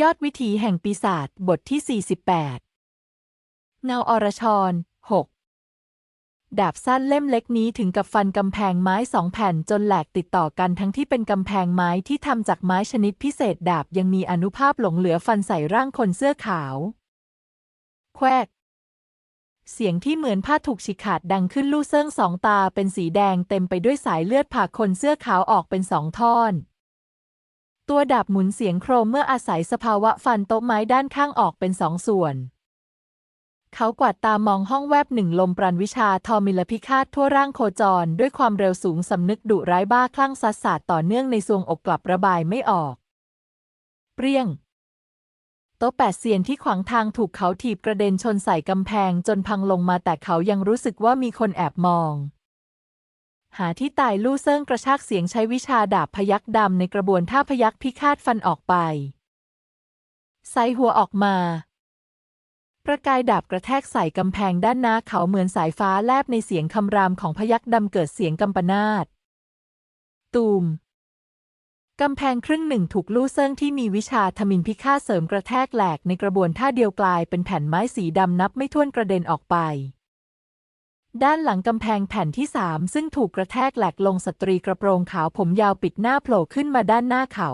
ยอดวิถีแห่งปีศาจบทที่ 48 เงาอรชร 6 ดาบสั้นเล่มเล็กนี้ถึงกับฟันกำแพงไม้สองแผ่นจนแหลกติดต่อกันทั้งที่เป็นกำแพงไม้ที่ทำจากไม้ชนิดพิเศษดาบยังมีอนุภาพหลงเหลือฟันใส่ร่างคนเสื้อขาว แควก เสียงที่เหมือนผ้าถูกฉีกขาดดังขึ้นลู่เซิงสองตาเป็นสีแดงเต็มไปด้วยสายเลือดผ่าคนเสื้อขาวออกเป็นสองท่อน ตัวดาบหมุนเสียงโครมเมื่ออาศัยสภาวะฟันโต๊ะไม้ด้านข้างออกเป็นสองส่วน เขากวาดตามองห้องแวบหนึ่งลมปราณวิชาทอมิลพิฆาตทั่วร่างโคจร ด้วยความเร็วสูงสำนึกดุร้ายบ้าคลั่งซัดสาดต่อเนื่องในซวงอกกลับระบายไม่ออก เปรี้ยงโต๊ะแปดเซียนที่ขวางทางถูกเขาถีบกระเด็นชนใส่กำแพงจนพังลงมาแต่เขายังรู้สึกว่ามีคนแอบมอง หาที่ตายลู่เซิ่งกระชากเสียงใช้วิชาดาบพยักดำในกระบวนท่าพยักพิฆาตฟันออกไปไซหัวออกมา ประกายดาบกระแทกใส่กำแพงด้านหน้าเขาเหมือนสายฟ้าแลบในเสียงคำรามของพยักดำเกิดเสียงกำปนาตตูมกำแพงครึ่งหนึ่งถูกลู่เซิงที่มีวิชาทมินพิฆาตเสริมกระแทกแหลกในกระบวนท่าเดียวกลายเป็นแผ่นไม้สีดำนับไม่ถ้วนกระเด็นออกไป ด้านหลังกำแพงแผ่นที่สามซึ่งถูกกระแทกแหลกลงสตรีกระโปรงขาวผมยาวปิดหน้าโผล่ขึ้นมาด้านหน้าเขา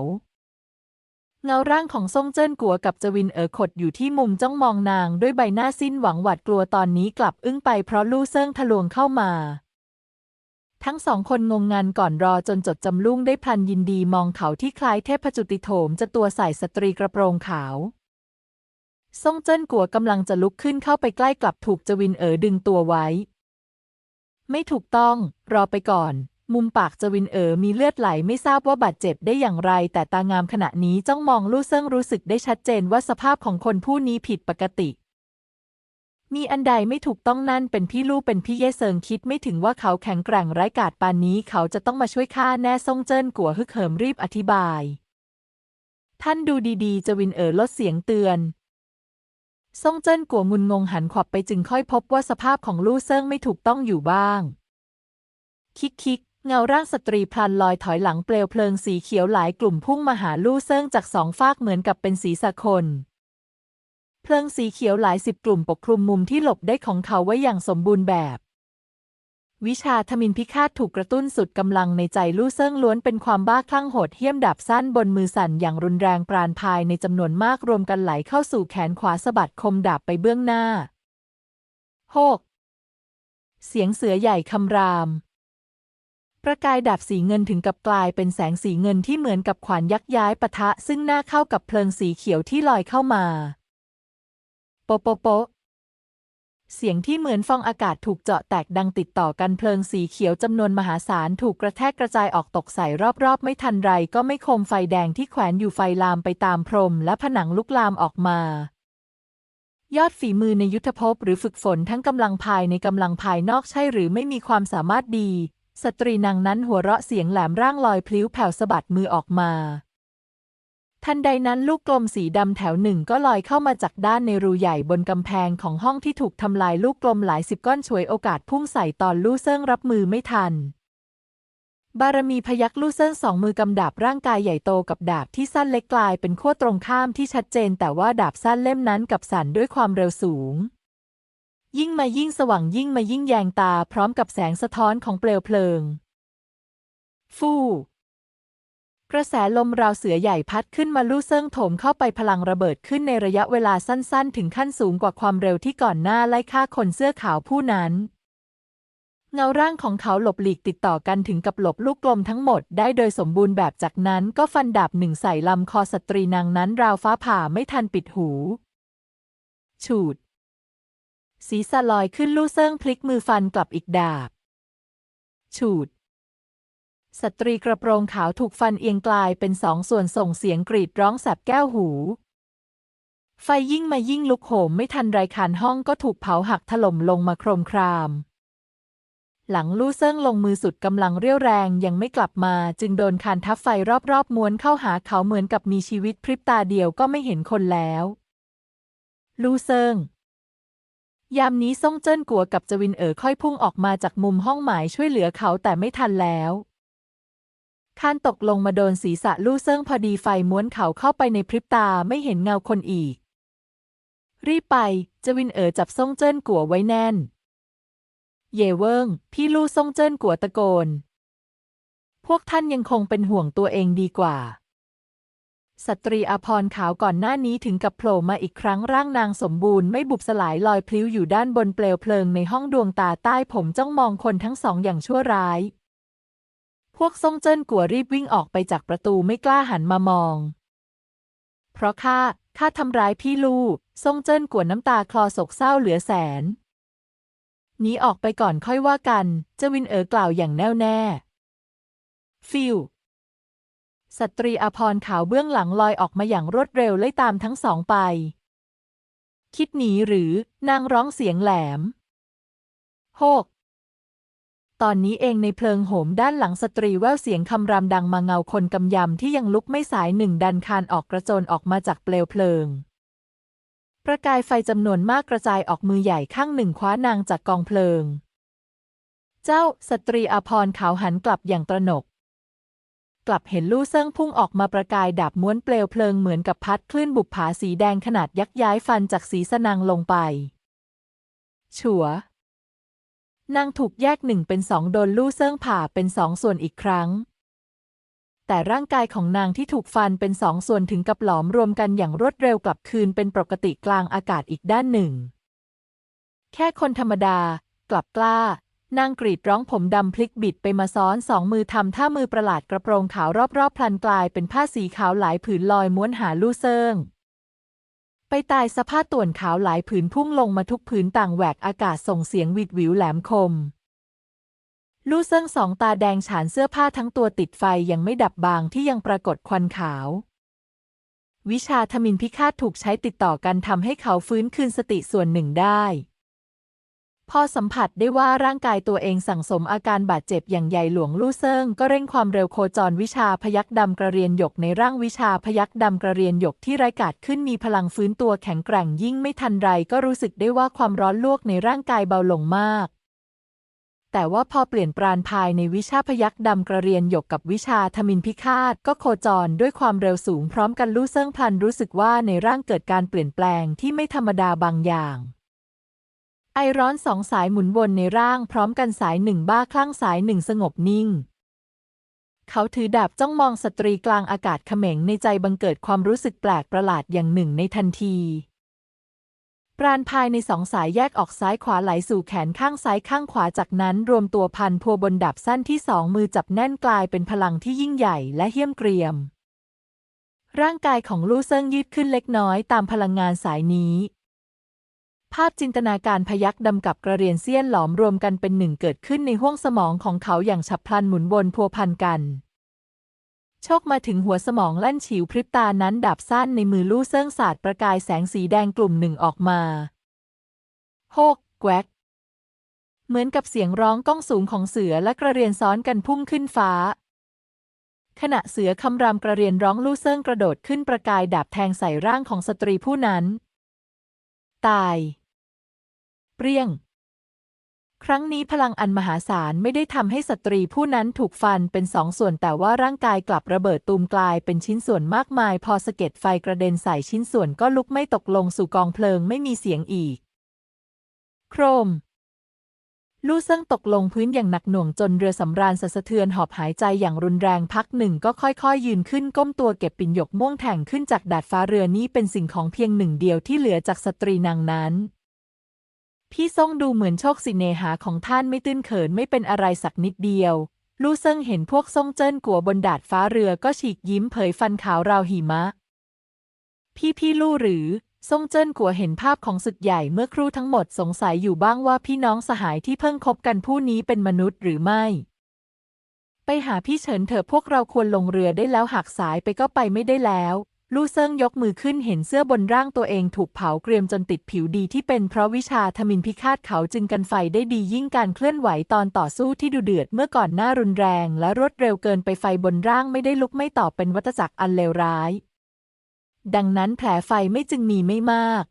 เงาร่างของซ่งเจิ้นกัวกับจวินเอ๋อขดอยู่ที่มุมจ้องมองนางด้วยใบหน้าสิ้นหวังหวาดกลัวตอนนี้กลับอึ้งไปเพราะลู่เซิ่งทะลวงเข้ามา ทั้งสองคนงงงันก่อนรอจนจดจำลุ่งได้พลันยินดีมองเขาที่คล้ายเทพจุติโถมจะตัวใส่สตรีกระโปรงขาวซ่งเจิ้นกัวกำลังจะลุกขึ้นเข้าไปใกล้กลับถูกจวินเอ๋อดึงตัวไว้ ไม่ถูกต้อง รอไปก่อน มุมปากจวินเอ๋อมีเลือดไหลไม่ทราบว่าบาดเจ็บได้อย่างไร แต่ตางามขณะนี้จ้องมองลู่เซิ่งรู้สึกได้ชัดเจนว่าสภาพของคนผู้นี้ผิดปกติมีอันใดไม่ถูกต้องนั่นเป็นพี่ลู่เป็นพี่เย่เซิงคิดไม่ถึงว่าเขาแข็งแกร่งไร้กาจปานนี้เขาจะต้องมาช่วยข้าแน่ซ่งเจิ้นกัวฮึกเหิมรีบอธิบาย ท่านดูดีๆ จวินเอ๋อลดเสียงเตือน ซ่งเจิ้นกัวงุนงงหันขวับไปจึงค่อยพบว่าสภาพของลู่เซิงไม่ถูกต้องอยู่บ้าง คิกคิกเงาร่างสตรีพลันลอยถอยหลังเปลวเพลิงสีเขียวหลายกลุ่มพุ่งมาหาลู่เซิงจากสองฝากเหมือนกับเป็นสีสะคน เพลิงสีเขียวหลายสิบกลุ่มปกคลุมมุมที่หลบได้ของเขาไว้อย่างสมบูรณ์แบบ วิชาทมินพิฆาตถูกกระตุ้นสุดกำลังในใจลู่เซิงล้วนเป็นความบ้าคลั่งโหดเหี้ยมดาบสั้นบนมือสั่นอย่างรุนแรงปราณภายในจำนวนมากรวมกันไหลเข้าสู่แขนขวาสะบัดคมดาบไปเบื้องหน้าโฮกเสียงเสือใหญ่คำราม ประกายดาบสีเงินถึงกับกลายเป็นแสงสีเงินที่เหมือนกับขวานยักย้ายปะทะซึ่งหน้าเข้ากับเพลิงสีเขียวที่ลอยเข้ามา โปโปโป เสียงที่เหมือนฟองอากาศถูกเจาะแตกดังติดต่อกันเพลิงสีเขียวจำนวนมหาศาลถูกกระแทกกระจายออกตกใส่รอบๆ ไม่ทันไรก็ไม่คมไฟแดงที่แขวนอยู่ไฟลามไปตามพรม และผนังลุกลามออกมา ยอดฝีมือในยุทธภพหรือฝึกฝนทั้งกำลังภายในกำลังภายนอกใช่หรือไม่มีความสามารถดี สตรีนางนั้นหัวเราะเสียงแหลมร่างลอยพลิ้วแผ่วสะบัดมือออกมา ทันใดนั้นลูกกลมสีดำแถวหนึ่งก็ลอยเข้ามาจากด้านในรูใหญ่บนกำแพงของห้องที่ถูกทำลายลูกกลมหลายสิบก้อนฉวยโอกาสพุ่งใส่ตอนลู่เซิงรับมือไม่ทัน บารมีพยักลู่เซิงสองมือกำดาบร่างกายใหญ่โตกับดาบที่สั้นเล็กกลายเป็นขั้วตรงข้ามที่ชัดเจน แต่ว่าดาบสั้นเล่มนั้นกับสั่นด้วยความเร็วสูง ยิ่งมายิ่งสว่างยิ่งมายิ่งแยงตาพร้อมกับแสงสะท้อนของเปลวเพลิง ฟู่ กระแสลมราวเสือใหญ่พัดขึ้นมาลู่เซิงโถมเข้าไปพลังระเบิดขึ้นในระยะเวลาสั้นๆ ถึงขั้นสูงกว่าความเร็วที่ก่อนหน้าไล่ฆ่าคนเสื้อขาวผู้นั้น เงาร่างของเขาหลบหลีกติดต่อกันถึงกับหลบลูกกลมทั้งหมดได้โดยสมบูรณ์แบบจากนั้นก็ฟันดาบหนึ่งใส่ลำคอสตรีนางนั้นราวฟ้าผ่าไม่ทันปิดหูฉูด ศีรษะลอยขึ้นลู่เซิงพลิกมือฟันกลับอีกดาบฉูด สตรีกระโปรงขาวถูกฟันเอียงกลายเป็นสองส่วนส่งเสียงกรีดร้องแสบแก้วหู ไฟยิ่งมายิ่งลุกโหมไม่ทันไรคานห้องก็ถูกเผาหักถล่มลงมาโครมคราม หลังลู่เซิ่งลงมือสุดกำลังเรี่ยวแรงยังไม่กลับมา จึงโดนคานทับไฟรอบๆม้วนเข้าหาเขาเหมือนกับมีชีวิตพริบตาเดียวก็ไม่เห็นคนแล้วลู่เซิ่งยามนี้ซ่งเจิ้นกัวกับจวินเอ๋อค่อยพุ่งออกมาจากมุมห้องหมายช่วยเหลือเขาแต่ไม่ทันแล้ว ข้านตกลงมาโดนศีรษะลู่เซิงพอดีไฟม้วนเขาเข้าไปในพริบตาไม่เห็นเงาคนอีก รีบไปจวินเอ๋อจับซ่งเจิ้นกัวไว้แน่น เย่เวิงพี่ลู่ซ่งเจิ้นกัวตะโกน พวกท่านยังคงเป็นห่วงตัวเองดีกว่า สตรีอภรขาวก่อนหน้านี้ถึงกับโผล่มาอีกครั้งร่างนางสมบูรณ์ไม่บุบสลายลอยพลิ้วอยู่ด้านบนเปลวเพลิงในห้องดวงตาใต้ผมจ้องมองคนทั้งสองอย่างชั่วร้าย พวกซ่งเจิ้นกัวรีบวิ่งออกไปจากประตูไม่กล้าหันมามอง เพราะข้าข้าทำร้ายพี่ลู่ซ่งเจิ้นกัวน้ำตาคลอโศกเศร้าเหลือแสนหนีออกไปก่อนค่อยว่ากัน เจวินเอ๋อกล่าวอย่างแน่วแน่ ฟิวสตรีอภรขาวเบื้องหลังลอยออกมาอย่างรวดเร็วไล่ตามทั้งสองไป คิดหนีหรือนางร้องเสียงแหลมโฮก ตอนนี้เองในเพลิงโหมด้านหลังสตรีแววเสียงคำรามดังมาเงาคนกำยำที่ยังลุกไม่สายหนึ่งดันคานออกกระโจนออกมาจากเปลวเพลิง ประกายไฟจำนวนมากกระจายออกมือใหญ่ข้างหนึ่งคว้านางจากกองเพลิง เจ้าสตรีอภรขาวหันกลับอย่างตระหนก กลับเห็นลู่เซิ่งพุ่งออกมาประกายดาบม้วนเปลวเพลิงเหมือนกับพัดคลื่นบุปผาสีแดงขนาดยักษ์ย้ายฟันจากศีรษะนางลงไปฉัว นางถูกแยกหนึ่งเป็นสองโดนลู่เซิงผ่าเป็นสองส่วนอีกครั้ง แต่ร่างกายของนางที่ถูกฟันเป็นสองส่วนถึงกับหลอมรวมกันอย่างรวดเร็วกลับคืนเป็นปกติกลางอากาศอีกด้านหนึ่ง แค่คนธรรมดากลับกล้านางกรีดร้องผมดำพลิกบิดไปมาซ้อนสองมือทำท่ามือประหลาดกระโปรงขาวรอบๆพลันกลายเป็นผ้าสีขาวหลายผืนลอยม้วนหาลู่เซิง ไปตายสภาพต่วนขาวหลายผืนพุ่งลงมาทุกผืนต่างแหวกอากาศส่งเสียงวิดวิวแหลมคม ลู่เซิงสองตาแดงฉานเสื้อผ้าทั้งตัวติดไฟยังไม่ดับบางที่ยังปรากฏควันขาว วิชาทมินพิฆาตถูกใช้ติดต่อกันทำให้เขาฟื้นคืนสติส่วนหนึ่งได้ พอสัมผัสได้ว่าร่างกายตัวเองสั่งสมอาการบาดเจ็บอย่างใหญ่หลวงลู่เซิงก็เร่งความเร็วโคจรวิชาพยักดำกระเรียนหยกในร่างวิชาพยักดำกระเรียนหยกที่ไร้กาศขึ้นมีพลังฟื้นตัวแข็งแกร่งยิ่งไม่ทันไรก็รู้สึกได้ว่าความร้อนลวกในร่างกายเบาลงมาก แต่ว่าพอเปลี่ยนปราณภายในวิชาพยักดำกระเรียนหยกกับวิชาทมินพิฆาตก็โคจรด้วยความเร็วสูงพร้อมกันลู่เซิงพลันรู้สึกว่าในร่างเกิดการเปลี่ยนแปลงที่ไม่ธรรมดาบางอย่าง ไอร้อนสองสายหมุนวนในร่างพร้อมกันสายหนึ่งบ้าคลั่งสายหนึ่งสงบนิ่ง เขาถือดาบจ้องมองสตรีกลางอากาศเขม็งในใจบังเกิดความรู้สึกแปลกประหลาดอย่างหนึ่งในทันที ปราณภายในสองสายแยกออกซ้ายขวาไหลสู่แขนข้างซ้ายข้างขวาจากนั้นรวมตัวพันพัวบนดาบสั้นที่สองมือจับแน่นกลายเป็นพลังที่ยิ่งใหญ่และเหี้ยมเกรียม ร่างกายของลู่เซิงยืดขึ้นเล็กน้อยตามพลังงานสายนี้ ภาพจินตนาการพยักดำกับกระเรียนเซียนหลอมรวมกันเป็นหนึ่งเกิดขึ้นในห้วงสมองของเขาอย่างฉับพลันหมุนวนพัวพันกัน โชคมาถึงหัวสมองลั่นฉิวพริบตานั้นดาบสั้นในมือลู่เซิงสาดประกายแสงสีแดงกลุ่มหนึ่งออกมาโฮกแกวกเหมือนกับเสียงร้องก้องสูงของเสือและกระเรียนซ้อนกันพุ่งขึ้นฟ้า ขณะเสือคำรามกระเรียนร้องลู่เซิงกระโดดขึ้นประกายดาบแทงใส่ร่างของสตรีผู้นั้น ตาย เปรี้ยง ครั้งนี้พลังอันมหาศาลไม่ได้ทำให้สตรีผู้นั้นถูกฟันเป็นสองส่วนแต่ว่าร่างกายกลับระเบิดตูมกลายเป็นชิ้นส่วนมากมาย พอสะเก็ดไฟกระเด็นใส่ชิ้นส่วนก็ลุกไม่ตกลงสู่กองเพลิงไม่มีเสียงอีก โครม ลู่เซิงตกลงพื้นอย่างหนักหน่วงจนเรือสำราญสะสะเทือนหอบหายใจอย่างรุนแรงพักหนึ่งก็ค่อยๆ ยืนขึ้นก้มตัวเก็บปิ่นหยกม่วงแทงขึ้นจากดาดฟ้าเรือนี้เป็นสิ่งของเพียงหนึ่งเดียวที่เหลือจากสตรีนางนั้น พี่ซ่งดูเหมือนโชคสิเนหาของท่านไม่ตื้นเขินไม่เป็นอะไรสักนิดเดียว ลู่เซิงเห็นพวกซ่งเจิ้นกัวบนดาดฟ้าเรือก็ฉีกยิ้มเผยฟันขาวราวหิมะ พี่พี่ลู่หรือ ซ่งเจิ้นกัวเห็นภาพของศึกใหญ่เมื่อครู่ทั้งหมดสงสัยอยู่บ้างว่าพี่น้องสหายที่เพิ่งคบกันผู้นี้เป็นมนุษย์หรือไม่ ไปหาพี่เฉินเถอะพวกเราควรลงเรือได้แล้วหักสายไปก็ไปไม่ได้แล้ว ลู่เซิงยกมือขึ้นเห็นเสื้อบนร่างตัวเองถูกเผาเกรียมจนติดผิวดีที่เป็นเพราะวิชาทมินพิฆาตเขาจึงกันไฟได้ดียิ่งการเคลื่อนไหวตอนต่อสู้ที่ดุเดือดเมื่อก่อนหน้ารุนแรง และรวดเร็วเกินไปไฟบนร่างไม่ได้ลุกไม่ตอบเป็นวัฏจักรอันเลวร้าย ดังนั้นแผลไฟไม่จึงมีไม่มาก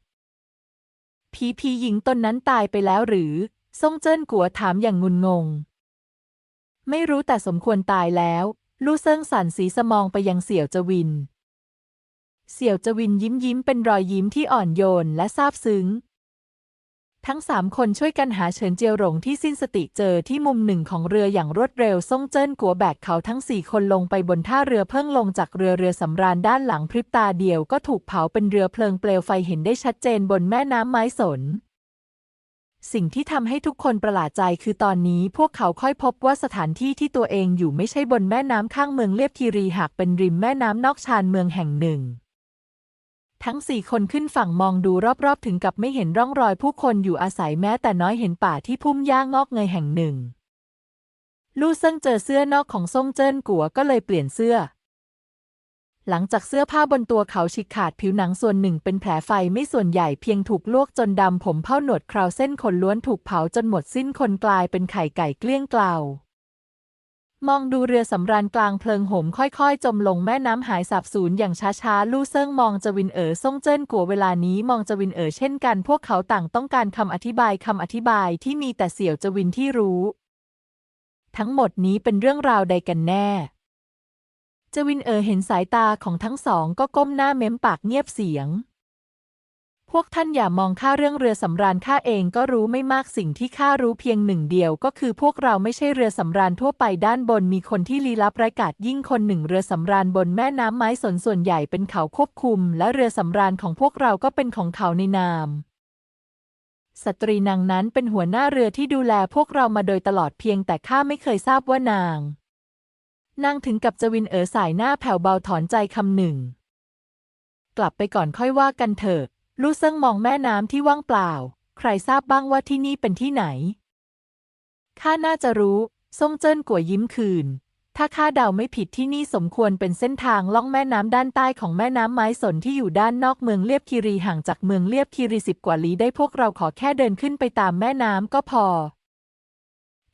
ผีผีหญิงตนนั้นตายไปแล้วหรือ ซ่งเจิ้นกัวถามอย่างงุนงง ไม่รู้แต่สมควรตายแล้ว ลู่เซิงสันสีสมองไปยังเสี่ยวจวิน เสี่ยวจวินยิ้มยิ้มเป็นรอยยิ้มที่อ่อนโยนและซาบซึ้ง ทั้งสามคนช่วยกันหาเฉินเจียวหลงที่สิ้นสติเจอที่มุมหนึ่งของเรืออย่างรวดเร็วซ่งเจิ้นกัวแบกเขาทั้งสี่คนลงไปบนท่าเรือเพิ่งลงจากเรือเรือสำราญด้านหลังพริบตาเดียวก็ถูกเผาเป็นเรือเพลิงเปลวไฟเห็นได้ชัดเจนบนแม่น้ำไม้สน สิ่งที่ทำให้ทุกคนประหลาดใจคือตอนนี้พวกเขาค่อยพบว่าสถานที่ที่ตัวเองอยู่ไม่ใช่บนแม่น้ำข้างเมืองเลียบคีรีหากเป็นริมแม่น้ำนอกชานเมืองแห่งหนึ่ง ทั้งสี่คนขึ้นฝั่งมองดูรอบๆ ถึงกับไม่เห็นร่องรอยผู้คนอยู่อาศัยแม้แต่น้อยเห็นป่าที่พุ่มหญ้างอกเงยแห่งหนึ่ง ลู่เซิงเจอเสื้อนอกของซ่งเจิ้นกัวก็เลยเปลี่ยนเสื้อ หลังจากเสื้อผ้าบนตัวเขาฉีกขาดผิวหนังส่วนหนึ่งเป็นแผลไฟไม่ส่วนใหญ่เพียงถูกลวกจนดำผมเผ้าหนวดคราวเส้นขนล้วนถูกเผาจนหมดสิ้นคนกลายเป็นไข่ไก่เกลี้ยงเกลา มองดูเรือสำราญกลางเพลิงโหมค่อยๆ จมลงแม่น้ำหายสับสูญอย่างช้าๆ ลู่เซิงมองจวินเอ๋อซ่งเจิ้นกัวเวลานี้มองจวินเอ๋อเช่นกัน พวกเขาต่างต้องการคำอธิบายคำอธิบายที่มีแต่เสี่ยวจวินที่รู้ ทั้งหมดนี้เป็นเรื่องราวใดกันแน่ จวินเอ๋อเห็นสายตาของทั้งสองก็ก้มหน้าเม้มปากเงียบเสียง พวกท่านอย่ามองข้าเรื่องเรือสำราญข้าเองก็รู้ไม่มากสิ่งที่ข้ารู้เพียงหนึ่งเดียวก็คือพวกเราไม่ใช่เรือสำราญทั่วไปด้านบนมีคนที่ลี้ลับไร้กาจยิ่งคนหนึ่งเรือสำราญบนแม่น้ำไม้สนส่วนใหญ่เป็นเขาควบคุม และเรือสำราญของพวกเราก็เป็นของเขาในนาม สตรีนางนั้นเป็นหัวหน้าเรือที่ดูแลพวกเรามาโดยตลอดเพียงแต่ข้าไม่เคยทราบว่านาง นางถึงกับจวินเอ๋อสายหน้าแผ่วเบาถอนใจคำหนึ่ง กลับไปก่อนค่อยว่ากันเถอะ ลู่เซิงมองแม่น้ำที่ว่างเปล่า ใครทราบบ้างว่าที่นี่เป็นที่ไหน ข้าน่าจะรู้ซ่งเจิ้นกัวยิ้มคืน ถ้าข้าเดาไม่ผิดที่นี่สมควรเป็นเส้นทางล่องแม่น้ำด้านใต้ของแม่น้ำไม้สนที่อยู่ด้านนอกเมืองเลียบคีรีห่างจากเมืองเลียบคีรีสิบกว่าลี้ได้พวกเราขอแค่เดินขึ้นไปตามแม่น้ำก็พอ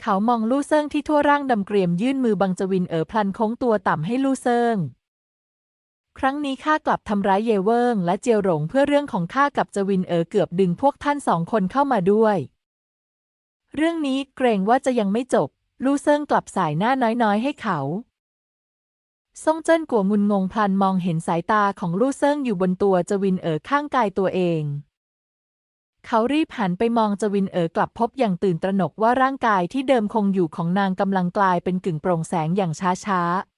เขามองลู่เซิงที่ทั่วร่างดำเกรียมยื่นมือบังจวินเอ๋อพลันโค้งตัวต่ำให้ลู่เซิง ครั้งนี้ข้ากลับทำร้ายเยเวิงและเจียวหลงเพื่อเรื่องของข้ากับจวินเอ๋อเกือบดึงพวกท่านสองคนเข้ามาด้วย เรื่องนี้เกรงว่าจะยังไม่จบ ลู่เซิงกลับสายหน้าน้อยๆ ให้เขาซ่งเจิ้นกัวงุนงงพลันมองเห็นสายตาของลู่เซิงอยู่บนตัวจวินเอ๋อข้างกายตัวเอง เขารีบหันไปมองจวินเอ๋อกลับพบอย่างตื่นตระหนกว่าร่างกายที่เดิมคงอยู่ของนางกำลังกลายเป็นกึ่งโปร่งแสงอย่างช้าๆ